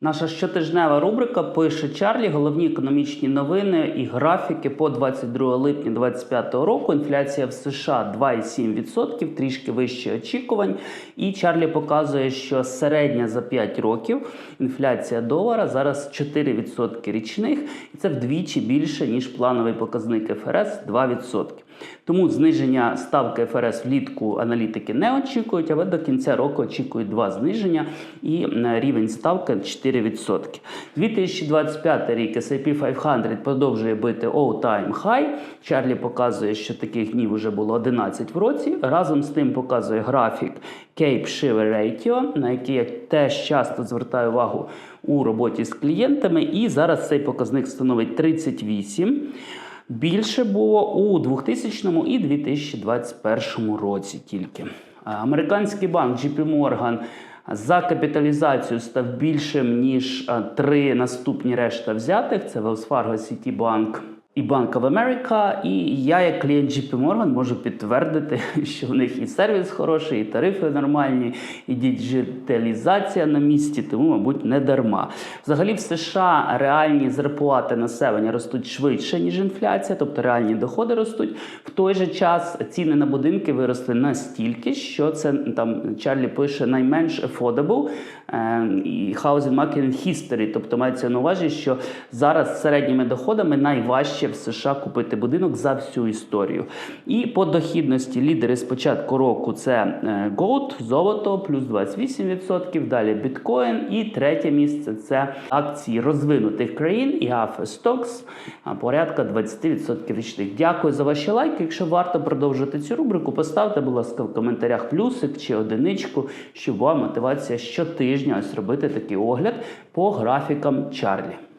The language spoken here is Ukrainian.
Наша щотижнева рубрика пише Чарлі головні економічні новини і графіки по 22 липня 2025 року. Інфляція в США 2,7%, трішки вище очікувань. І Чарлі показує, що середня за 5 років інфляція долара зараз 4% річних, і це вдвічі більше ніж плановий показник ФРС 2%. Тому зниження ставки ФРС влітку аналітики не очікують, але до кінця року очікують два зниження і е, рівень ставки 4%. 2025 рік S&P 500 продовжує бити all-time high. Чарлі показує, що таких днів вже було 11 в році. Разом з тим показує графік Cape Shiver Ratio, на який я теж часто звертаю увагу у роботі з клієнтами. І зараз цей показник становить 38. Більше було у 2000 і 2021 році тільки. Американський банк JP Morgan за капіталізацію став більшим ніж три наступні решта взятих: це Wells Fargo, Citibank і Bank of America. І я, як клієнт JP Morgan, можу підтвердити, що в них і сервіс хороший, і тарифи нормальні, і діджиталізація на місці, тому, мабуть, не дарма. Взагалі, в США реальні зарплати населення ростуть швидше, ніж інфляція, тобто реальні доходи ростуть. В той же час ціни на будинки виросли настільки, що це там Чарлі пише найменш affordable е, і housing market in history. Тобто мається на увазі, що зараз з середніми доходами найважче в США купити будинок за всю історію. І по дохідності лідери з початку року це е, Gold, золото, плюс 28%, далі біткоін. І третє місце це акції розвинутих країн і Stocks, порядка 20% річних. Дякую за ваші лайки. Якщо варто продовжити цю рубрику, поставте, будь ласка, в коментарях плюсик чи одиничку, щоб була мотивація щотижня ось робити такий огляд по графікам Чарлі.